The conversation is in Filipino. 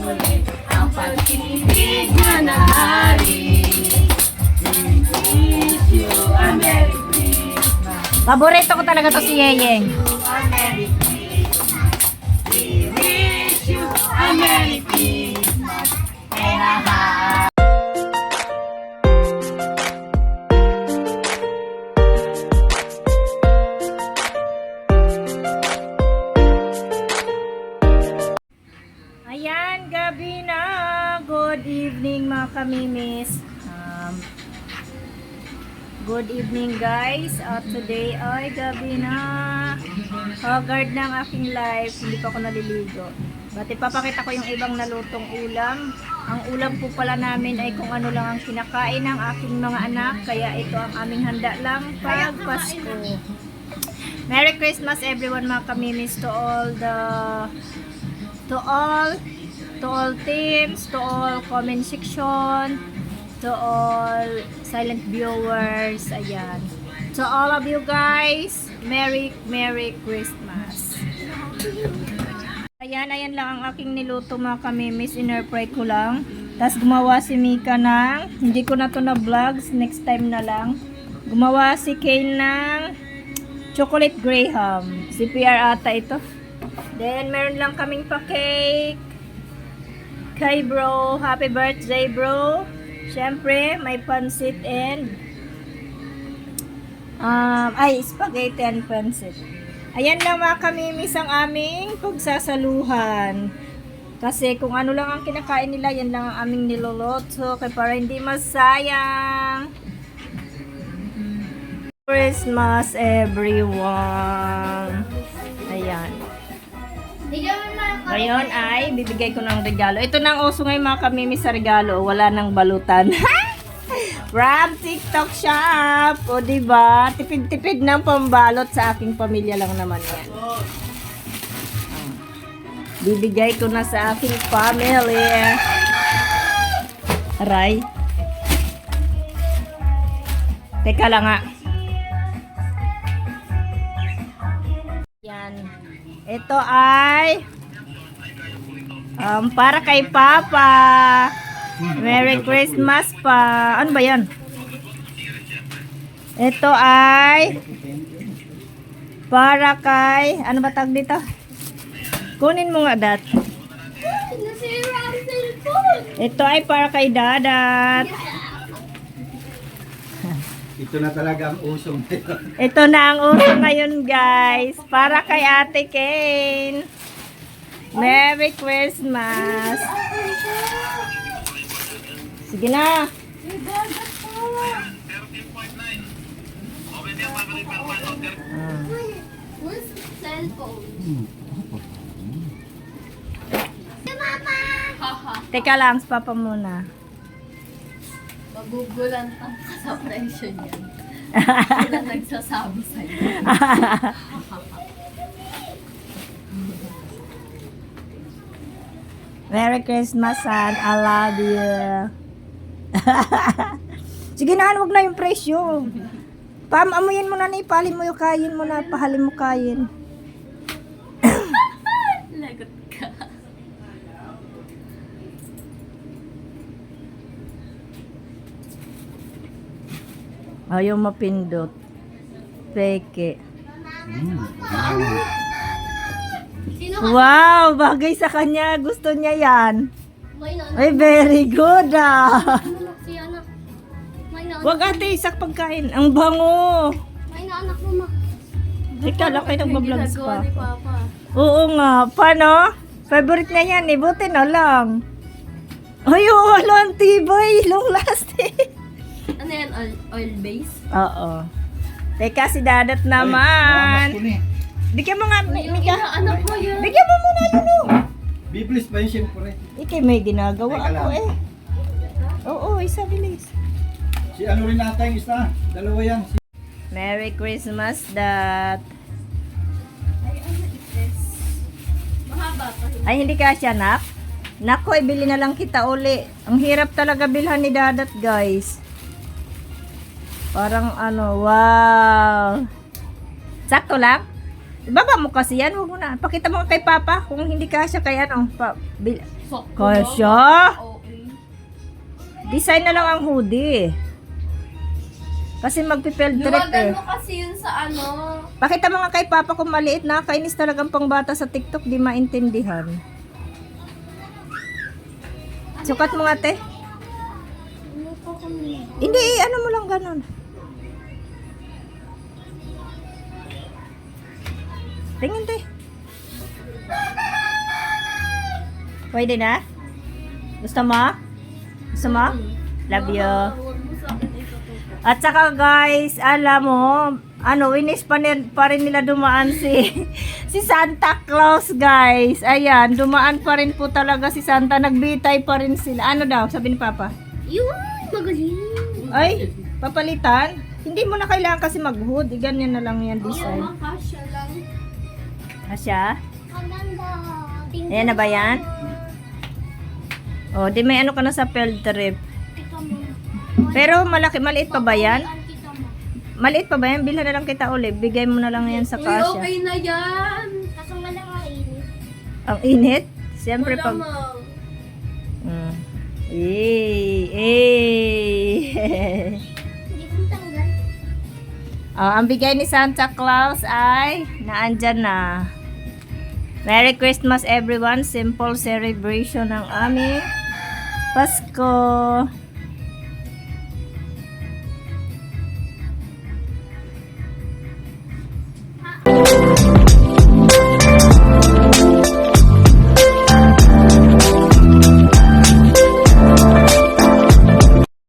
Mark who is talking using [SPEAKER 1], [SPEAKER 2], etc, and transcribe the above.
[SPEAKER 1] muli ang pag-ibig na nahari.
[SPEAKER 2] Paborito ko talaga to si Yeyeng.
[SPEAKER 1] Merry
[SPEAKER 2] evening mga kamimis. Um, good evening guys. At today ay gabi na. Haggard na ang aking life. Hindi pa ako naliligo. But ipapakita ko yung ibang nalutong ulam. Ang ulam po pala namin ay kung ano lang ang kinakain ng aking mga anak. Kaya ito ang aming handa lang pag Pasko. Merry Christmas everyone mga kamimis to all the to all to all teams, to all comment section, to all silent viewers, ayan. To all of you guys, Merry Merry Christmas. Ayan, ayan lang ang aking niluto mga kamimis, in-airfry ko lang. Tapos gumawa si Mika ng, hindi ko na to na vlogs, next time na lang. Gumawa si Kane ng chocolate graham. Si PR ata ito. Then, meron lang kaming pa-cake. Kay bro, happy birthday bro. Siyempre, may pansit and um, ay, spaghetti and pansit. Ayan lang mga kamimis ang aming pagsasaluhan. Kasi kung ano lang ang kinakain nila, yan lang ang aming niloloto. Kaya para hindi masayang. Christmas everyone. Ngayon ay bibigay ko ng regalo. Ito na ang uso ngayon mga kamimi sa regalo. Wala nang balutan. From TikTok shop. O diba? Tipid-tipid ng pambalot sa aking pamilya lang naman yan. Bibigay ko na sa aking family. Aray. Teka lang nga. Yan. Ito ay um, para kay Papa. Merry Christmas pa. Ano ba yan? Ito ay para kay ano ba tag dito? Kunin mo nga dat. Ito ay para kay Dadat.
[SPEAKER 3] Ito na talaga ang usong
[SPEAKER 2] Ito na ang uso ngayon guys. Para kay Ate Kane. Merry Christmas. Sige na.
[SPEAKER 1] Si
[SPEAKER 2] Teka lang, sa papa muna.
[SPEAKER 1] magugulan ang sa presyo niyan. Wala nagsasabi sa'yo.
[SPEAKER 2] Merry Christmas, son. I love you. Sige na, huwag na yung presyo. Pam, amuyin mo na na, ipalin mo yung kain mo na, pahalin mo kain.
[SPEAKER 1] Lagot ka.
[SPEAKER 2] Ayaw mapindot. Peke.
[SPEAKER 1] Ka?
[SPEAKER 2] Wow, bagay sa kanya. Gusto niya yan.
[SPEAKER 1] May nanak.
[SPEAKER 2] Ay, very good ah.
[SPEAKER 1] Nanak si anak. May.
[SPEAKER 2] Huwag ate, isak pagkain. Ang bango.
[SPEAKER 1] May nanak mo ma.
[SPEAKER 2] Teka lang kayo
[SPEAKER 1] Ginagawa
[SPEAKER 2] pa.
[SPEAKER 1] ni Papa.
[SPEAKER 2] Oo nga. Paano? Favorite na yan eh. Buti na lang. Ay, oo, wala ang tibay. Long lasting.
[SPEAKER 1] Ano yan? Oil, oil base?
[SPEAKER 2] Oo. Teka, si Dadat naman. Bigyan mo nga,
[SPEAKER 1] Yung
[SPEAKER 2] Mika.
[SPEAKER 1] anak mo yun.
[SPEAKER 2] Bigyan mo muna yun, oh.
[SPEAKER 3] Biblis pa yun siyempre.
[SPEAKER 2] Ikay may ginagawa
[SPEAKER 3] Teka
[SPEAKER 2] ako
[SPEAKER 3] lang.
[SPEAKER 2] eh. Oo, isa bilis.
[SPEAKER 3] Si ano rin ata yung isa. Dalawa yan. Si
[SPEAKER 2] Merry Christmas, Dat.
[SPEAKER 1] Ay, ano is Mahaba pa.
[SPEAKER 2] Ay, hindi ka siya, nak? Nako, ibili na lang kita uli. Ang hirap talaga bilhan ni Dadat, guys. Parang ano, wow. Sakto lang? Ibaba mo kasi yan, huwag mo na. Pakita mo kay Papa kung hindi ka siya kay ano. Pa, bil-?
[SPEAKER 1] Okay.
[SPEAKER 2] Design na lang ang hoodie. Kasi magpipield trip
[SPEAKER 1] Luwagan
[SPEAKER 2] eh.
[SPEAKER 1] mo kasi yun sa ano.
[SPEAKER 2] Pakita mo nga kay Papa kung maliit na. Kainis talagang pangbata sa TikTok. Di maintindihan. Sukat mo nga, te. Hindi, eh, ano mo lang ganun. Tingin, te. Pwede na? Gusto mo? Gusto mo? Love you. At saka guys, alam mo, ano, winis pa, rin, pa rin nila dumaan si si Santa Claus, guys. Ayan, dumaan pa rin po talaga si Santa. Nagbitay pa rin sila. Ano daw, sabi ni Papa?
[SPEAKER 1] Yun, magaling.
[SPEAKER 2] Ay, papalitan? Hindi mo na kailangan kasi mag-hood. Ganyan na lang yan design.
[SPEAKER 1] Lang.
[SPEAKER 2] Asya?
[SPEAKER 1] Ang.
[SPEAKER 2] Ayan na ba yan? O, di may ano ka na sa field trip.
[SPEAKER 1] Kita mo.
[SPEAKER 2] Pero malaki, maliit pa ba yan?
[SPEAKER 1] Kita mo.
[SPEAKER 2] Maliit pa ba yan? Bilhan na lang kita ulit. Bigay mo na lang yan sa kasya.
[SPEAKER 1] okay na yan. Kaso malakain.
[SPEAKER 2] Ang init? Siyempre pag... Mm. Eh, eh.
[SPEAKER 1] Ko tanggal.
[SPEAKER 2] oh, ang bigay ni Santa Claus ay naandyan na. Merry Christmas everyone. Simple celebration ng aming Pasko.